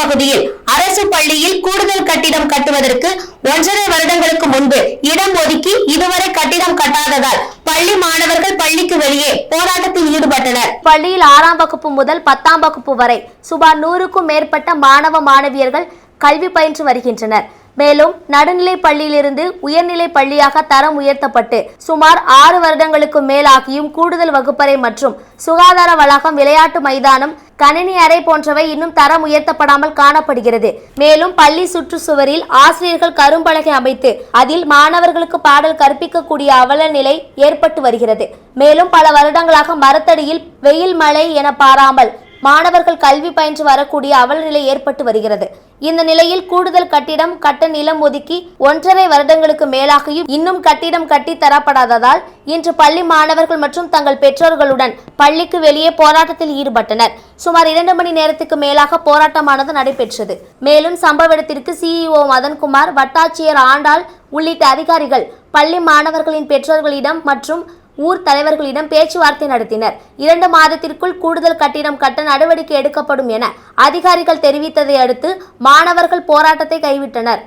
பகுதியில் அரசு பள்ளியில் கூடுதல் கட்டிடம் கட்டுவதற்கு ஒன்றரை வருடங்களுக்கு முன்பு இடம் ஒதுக்கி இதுவரை கட்டிடம் கட்டாததால் பள்ளி மாணவர்கள் பள்ளிக்கு வெளியே போராட்டத்தில் ஈடுபட்டனர். பள்ளியில் ஆறாம் வகுப்பு முதல் பத்தாம் வகுப்பு வரை சுமார் நூறுக்கும் மேற்பட்ட மாணவ மாணவியர்கள் கல்வி பயின்று வருகின்றனர். மேலும் நடுநிலை பள்ளியிலிருந்து உயர்நிலை பள்ளியாக தரம் உயர்த்தப்பட்டு சுமார் ஆறு வருடங்களுக்கு மேலாகியும் கூடுதல் வகுப்பறை மற்றும் சுகாதார வளாகம் விளையாட்டு மைதானம் கணினி அறை போன்றவை இன்னும் தரம் உயர்த்தப்படாமல் காணப்படுகிறது. மேலும் பள்ளி சுற்றுச்சுவரில் ஆசிரியர்கள் கரும்பலகை அமைத்து அதில் மாணவர்களுக்கு பாடல் கற்பிக்கக்கூடிய அவல நிலை ஏற்பட்டு வருகிறது. மேலும் பல வருடங்களாக மரத்தடியில் வெயில் மழை என பாராமல் மாணவர்கள் கல்வி பயின்று வரக்கூடிய அவல நிலை ஏற்பட்டு வருகிறது. இந்த நிலையில் கூடுதல் கட்டிடம் கட்ட நிலம் ஒதுக்கி ஒன்றரை வருடங்களுக்கு மேலாகியும் இன்னும் கட்டிடம் கட்டி தரப்படாததால் இன்று பள்ளி மாணவர்கள் மற்றும் தங்கள் பெற்றோர்களுடன் பள்ளிக்கு வெளியே போராட்டத்தில் ஈடுபட்டனர். சுமார் இரண்டு மணி நேரத்துக்கு மேலாக போராட்டமானது நடைபெற்றது. மேலும் சம்பவ இடத்திற்கு சிஇஓ மதன்குமார் வட்டாட்சியர் ஆண்டாள் உள்ளிட்ட அதிகாரிகள் பள்ளி மாணவர்களின் பெற்றோர்களிடம் மற்றும் ஊர் தலைவர்களிடம் பேச்சுவார்த்தை நடத்தினர். இரண்டு மாதத்திற்குள் கூடுதல் கட்டிடம் கட்ட நடவடிக்கை எடுக்கப்படும் என அதிகாரிகள் தெரிவித்ததை அடுத்து மாணவர்கள் போராட்டத்தை கைவிட்டனர்.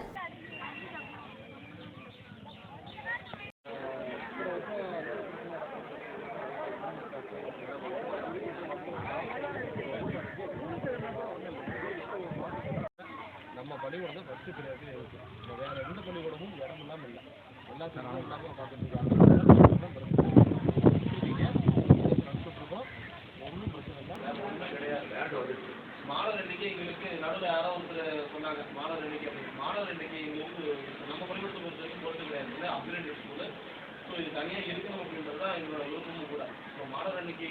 நம்ம பள்ளிக்கூடம் தான் ஃபஸ்ட்டு ப்ரியாரிட்டி இருக்கு இப்போ எந்த பள்ளிக்கூடமும் இடம் இல்லாமல் இல்லை. எல்லாத்தையும் பார்த்துட்டு இருக்காங்க பிரச்சனை இல்லை கிடையாது மாணவர் எண்ணிக்கை எங்களுக்கு நடுவில் யாரோ ஒருத்தர் சொன்னாங்க மாணவர் எண்ணிக்கை அப்படின்னு மாணவர் எண்ணிக்கை எங்களுக்கு நம்ம பள்ளிக்கூடத்தை பொறுத்த வரைக்கும் பொறுத்து கிடையாது. இல்லை அப்கிரேட் ஸ்கூலு ஸோ இது தனியாக இருக்கணும் அப்படின்றது தான் எங்களோட விருப்பமும் கூட. ஸோ மாணவர் எண்ணிக்கை